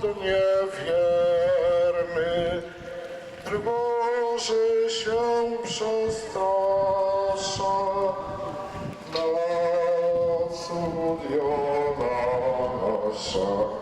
cudnie wierny, trwoży się przestrasza, na cudiona nasza.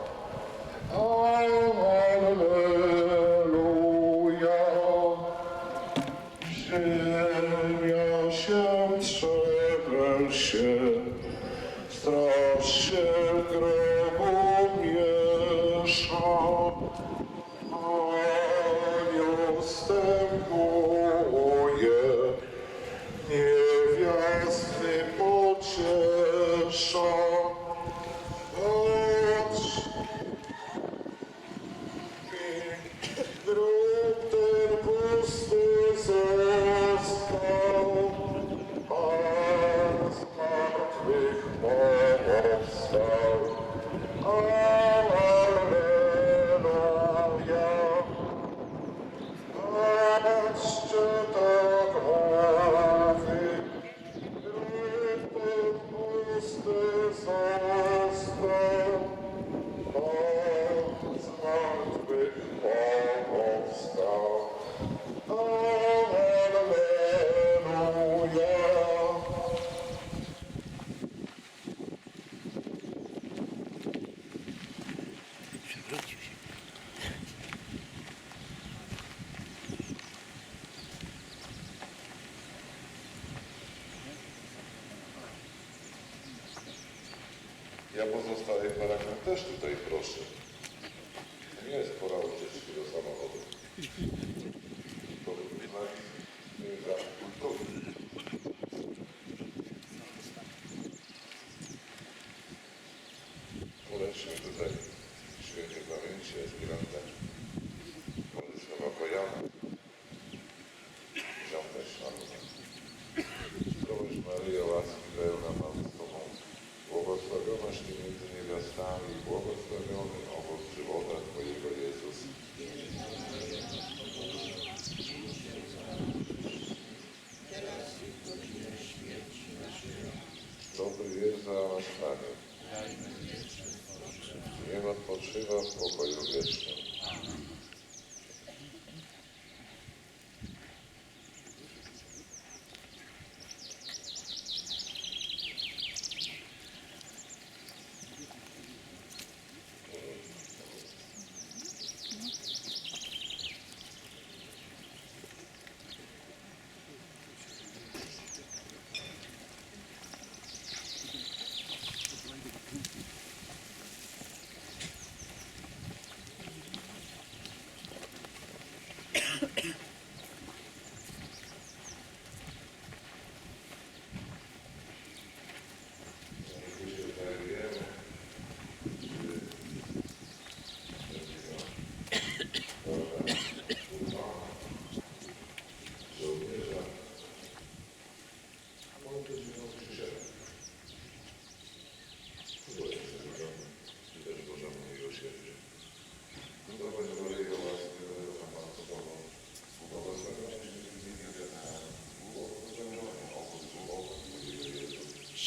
теж людей прошу. odpoczywa w pokoju wiecznym.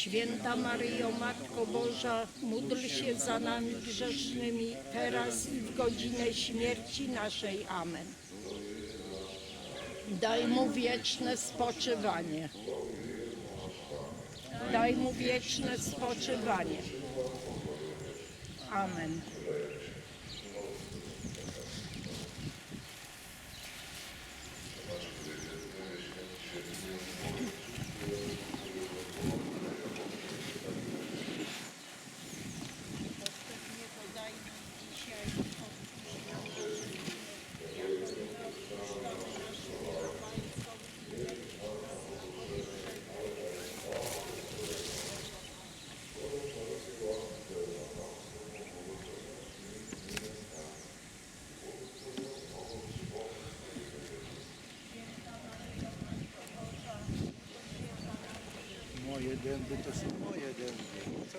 Święta Maryjo, Matko Boża, módl się za nami grzesznymi, teraz i w godzinę śmierci naszej. Amen. Daj mu wieczne spoczywanie. Daj mu wieczne spoczywanie. Amen. Gęby to są moje gęby. Co?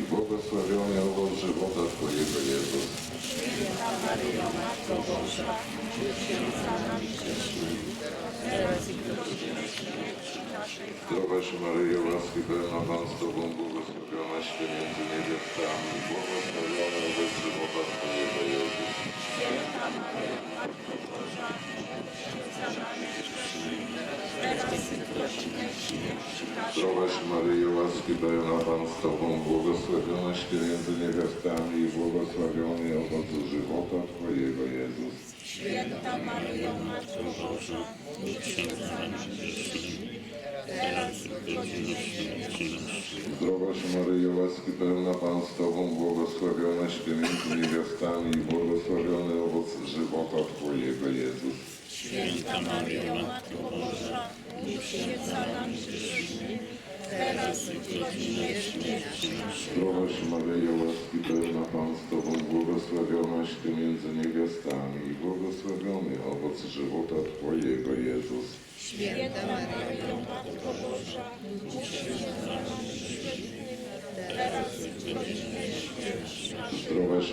i błogosławiony owoc żywota Twojego Jezus. Zdrowaś Maryjo, łaski pełna Pan z Tobą, błogosławionaś Ty między niewiastami błogosławiony owoc żywota Twojego Jezus. Zdrowaś Maryjo, łaski pełna Pan z Tobą, błogosławionaś Ty między niewiastami i błogosławiony owoc żywota Twojego Jezus. Święta Maryjo, Matko Boża. Zdrowaś Maryjo, łaski pełna Pan z Tobą, błogosławionaś Ty między niewiastami i błogosławiony owoc żywota Twojego Jezus. Święta Maryjo, Matko Boża, módl się za nami grzesznymi, teraz i w godzinę śmierci naszej. Zdrowaś Maryjo, łaski pełna Pan z Tobą, błogosławionaś Ty między niewiastami i błogosławiony owoc żywota Twojego Jezus. Święta Maryjo, Matko Boża, módl się za nami grzesznymi, teraz i w godzinę śmierci naszej. Zdrowaś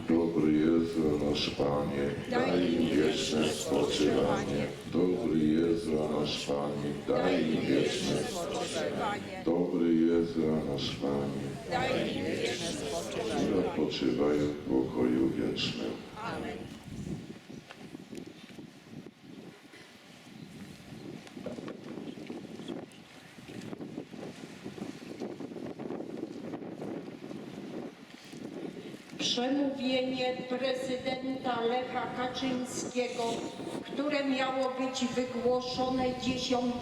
Dobry Jezu, nasz Panie, daj im wieczne spoczywanie. Dobry Jezu, nasz Panie, daj im wieczne Spoczywanie. Dobry Jezu, nasz Panie, Daj im wieczne i spoczywanie. odpoczywają w pokoju wiecznym. Amen. Prezydenta Lecha Kaczyńskiego, które miało być wygłoszone 10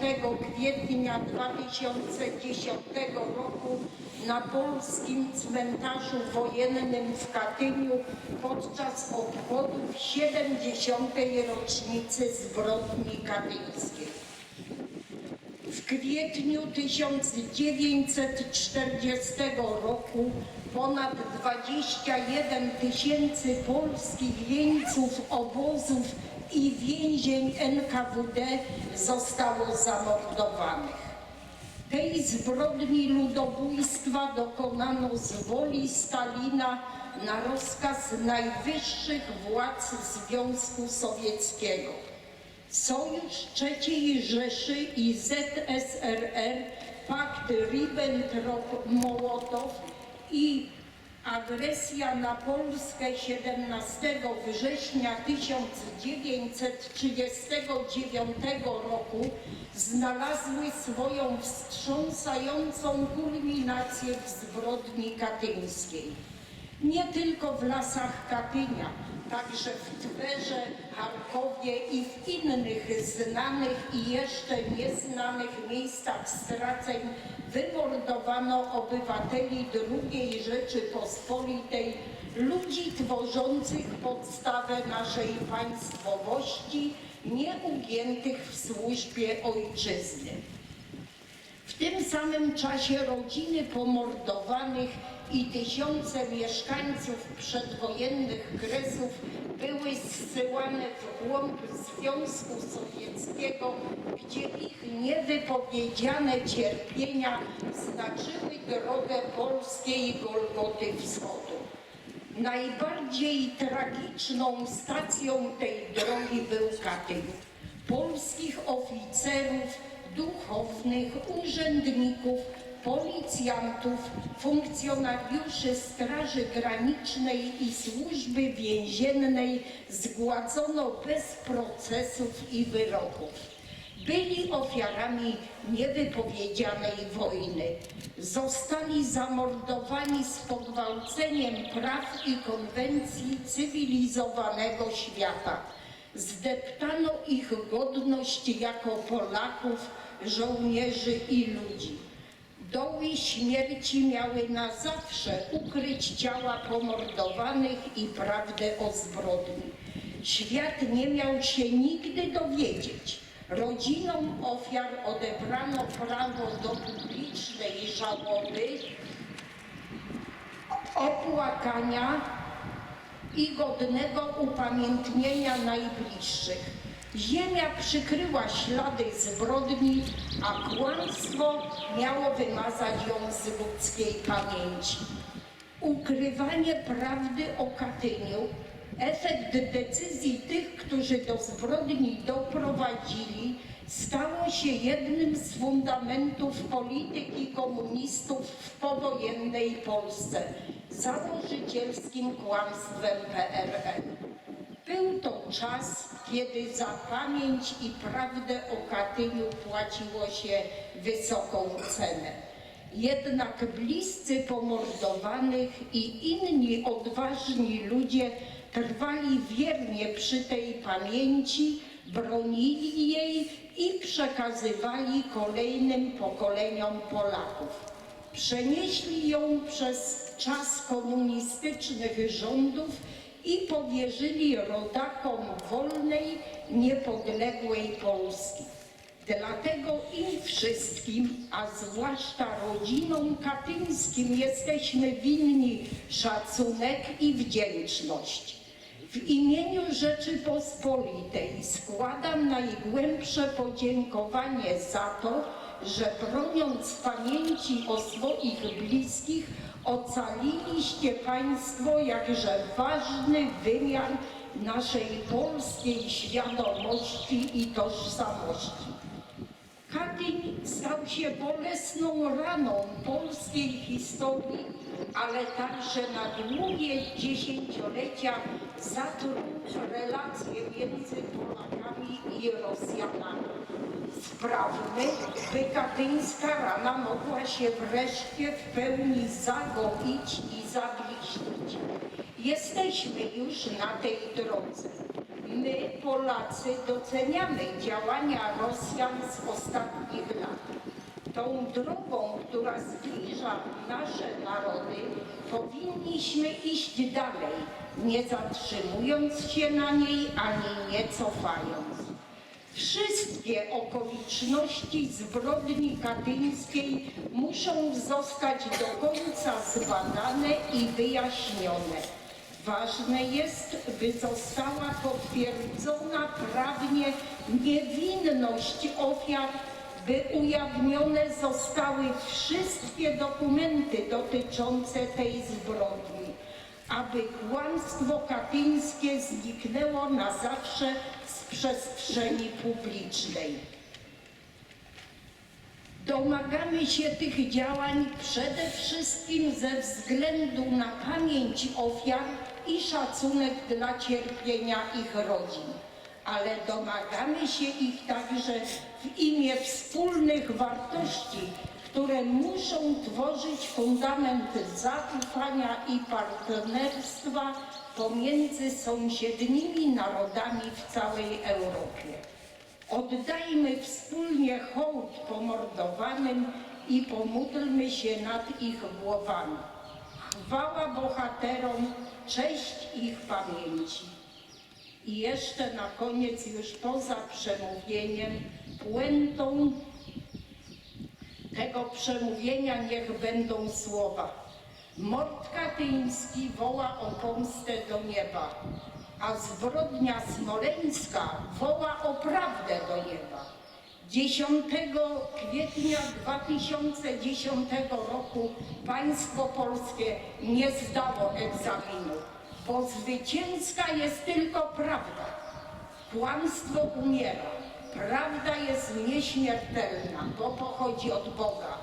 kwietnia 2010 roku na polskim cmentarzu wojennym w Katyniu podczas obchodów 70. rocznicy zbrodni katyńskiej. W kwietniu 1940 roku ponad 21 tysięcy polskich jeńców obozów i więzień NKWD zostało zamordowanych. Tej zbrodni ludobójstwa dokonano z woli Stalina na rozkaz najwyższych władz Związku Sowieckiego. Sojusz III Rzeszy i ZSRR, pakt Ribbentrop-Mołotow i agresja na Polskę 17 września 1939 roku znalazły swoją wstrząsającą kulminację w zbrodni katyńskiej. Nie tylko w lasach Katynia, także w Twerze, Charkowie i w innych znanych i jeszcze nieznanych miejscach straceń wymordowano obywateli II Rzeczypospolitej, ludzi tworzących podstawę naszej państwowości, nieugiętych w służbie ojczyzny. W tym samym czasie rodziny pomordowanych i tysiące mieszkańców przedwojennych Kresów były zsyłane w głąb Związku Sowieckiego, gdzie ich niewypowiedziane cierpienia znaczyły drogę polskiej Golgoty Wschodu. Najbardziej tragiczną stacją tej drogi był Katyń. Polskich oficerów, duchownych, urzędników policjantów, funkcjonariuszy Straży Granicznej i Służby Więziennej zgładzono bez procesów i wyroków. Byli ofiarami niewypowiedzianej wojny. Zostali zamordowani z pogwałceniem praw i konwencji cywilizowanego świata. Zdeptano ich godność jako Polaków, żołnierzy i ludzi. Doły śmierci miały na zawsze ukryć ciała pomordowanych i prawdę o zbrodni. Świat nie miał się nigdy dowiedzieć. Rodzinom ofiar odebrano prawo do publicznej żałoby, opłakania i godnego upamiętnienia najbliższych. Ziemia przykryła ślady zbrodni, a kłamstwo miało wymazać ją z ludzkiej pamięci. Ukrywanie prawdy o Katyniu, efekt decyzji tych, którzy do zbrodni doprowadzili, stało się jednym z fundamentów polityki komunistów w powojennej Polsce, założycielskim kłamstwem PRL. Był to czas, kiedy za pamięć i prawdę o Katyniu płaciło się wysoką cenę. Jednak bliscy pomordowanych i inni odważni ludzie trwali wiernie przy tej pamięci, bronili jej i przekazywali kolejnym pokoleniom Polaków. Przenieśli ją przez czas komunistycznych rządów i powierzyli rodakom wolnej, niepodległej Polski. Dlatego im wszystkim, a zwłaszcza rodzinom katyńskim, jesteśmy winni szacunek i wdzięczność. W imieniu Rzeczypospolitej składam najgłębsze podziękowanie za to, że broniąc pamięci o swoich bliskich, ocaliliście Państwo jakże ważny wymiar naszej polskiej świadomości i tożsamości. Katyń stał się bolesną raną polskiej historii, ale także na długie dziesięciolecia zatruł relacje między Polakami i Rosjanami. Sprawmy, by katyńska rana mogła się wreszcie w pełni zagoić i zabliźnić. Jesteśmy już na tej drodze. My, Polacy, doceniamy działania Rosjan z ostatnich lat. Tą drogą, która zbliża nasze narody, powinniśmy iść dalej, nie zatrzymując się na niej ani nie cofając. Wszystkie okoliczności zbrodni katyńskiej muszą zostać do końca zbadane i wyjaśnione. Ważne jest, by została potwierdzona prawnie niewinność ofiar, by ujawnione zostały wszystkie dokumenty dotyczące tej zbrodni, aby kłamstwo katyńskie zniknęło na zawsze z przestrzeni publicznej. Domagamy się tych działań przede wszystkim ze względu na pamięć ofiar i szacunek dla cierpienia ich rodzin, ale domagamy się ich także w imię wspólnych wartości, które muszą tworzyć fundament zaufania i partnerstwa pomiędzy sąsiednimi narodami w całej Europie. Oddajmy wspólnie hołd pomordowanym i pomódlmy się nad ich głowami. Chwała bohaterom, cześć ich pamięci. I jeszcze na koniec, już poza przemówieniem, puentą tego przemówienia niech będą słowa. Mord katyński woła o pomstę do nieba, a zbrodnia smoleńska woła o prawdę do nieba. 10 kwietnia 2010 roku państwo polskie nie zdało egzaminu, bo zwycięska jest tylko prawda. Kłamstwo umiera. Prawda jest nieśmiertelna, bo pochodzi od Boga.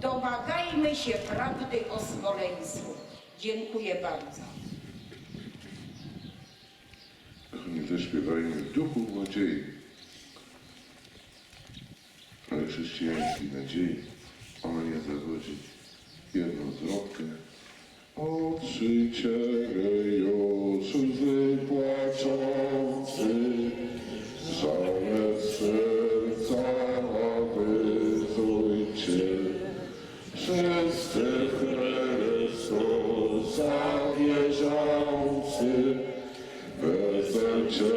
Domagajmy się prawdy o Smoleńsku. Dziękuję bardzo. Zaśpiewajmy w duchu nadziei, ale chrześcijańskiej nadziei, ona nie zawodzi jedną zwrotkę. Otrzyciele już łzy płaczący, żale serca Wszyscy Chrystusa wierzący, Weselcie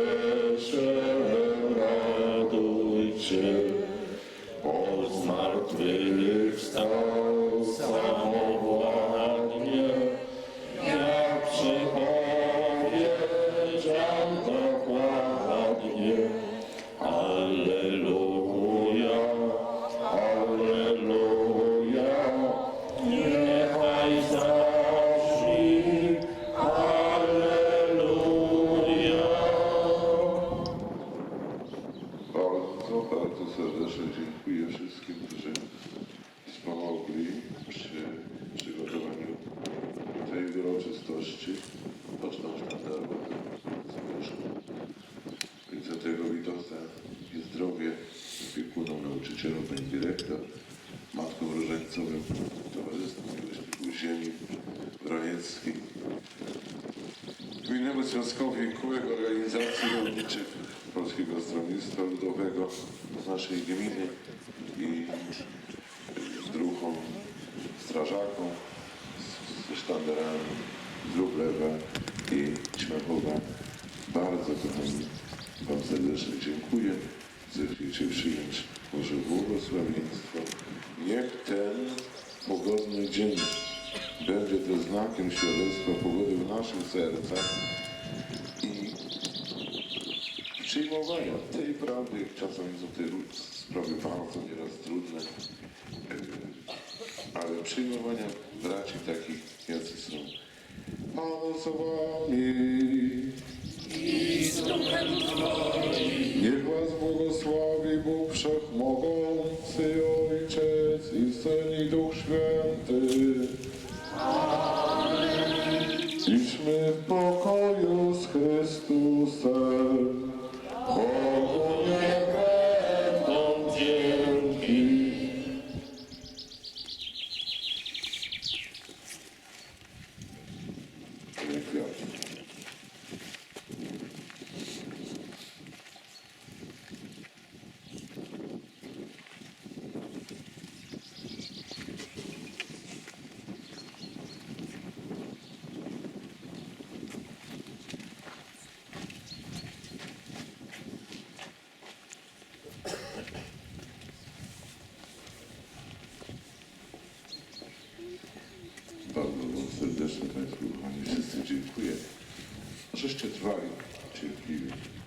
Bardzo, bardzo serdecznie dziękuję wszystkim, którzy wspomogli przy przygotowaniu tej uroczystości. Pocztą sztandarową zamieszku. Wincentego Witosa i zdrowie opiekunom, nauczycielom, pani dyrektor, matkom różańcowym, Towarzystwu Miłośników Ziemi Bronieckiej, Gminnemu Związkowi Kółek Organizacji Rolniczych Polskiego Stronnictwa Ludowego z naszej gminy i druhom, strażakom z- ze sztandarami Lublewa i Śmechowa. Bardzo Wam serdecznie dziękuję. Zechciecie przyjąć Boże błogosławieństwo. Niech ten pogodny dzień będzie to znakiem świadectwa pogody w naszych sercach przyjmowania tej prawdy, czasami są te sprawy bardzo nieraz trudne, yy, ale przyjmowania braci takich, jacy są. Pan z wami. Niech was błogosławi Bóg Wszechmogący, Ojciec i Syn i Duch Święty. just czyszczy to you.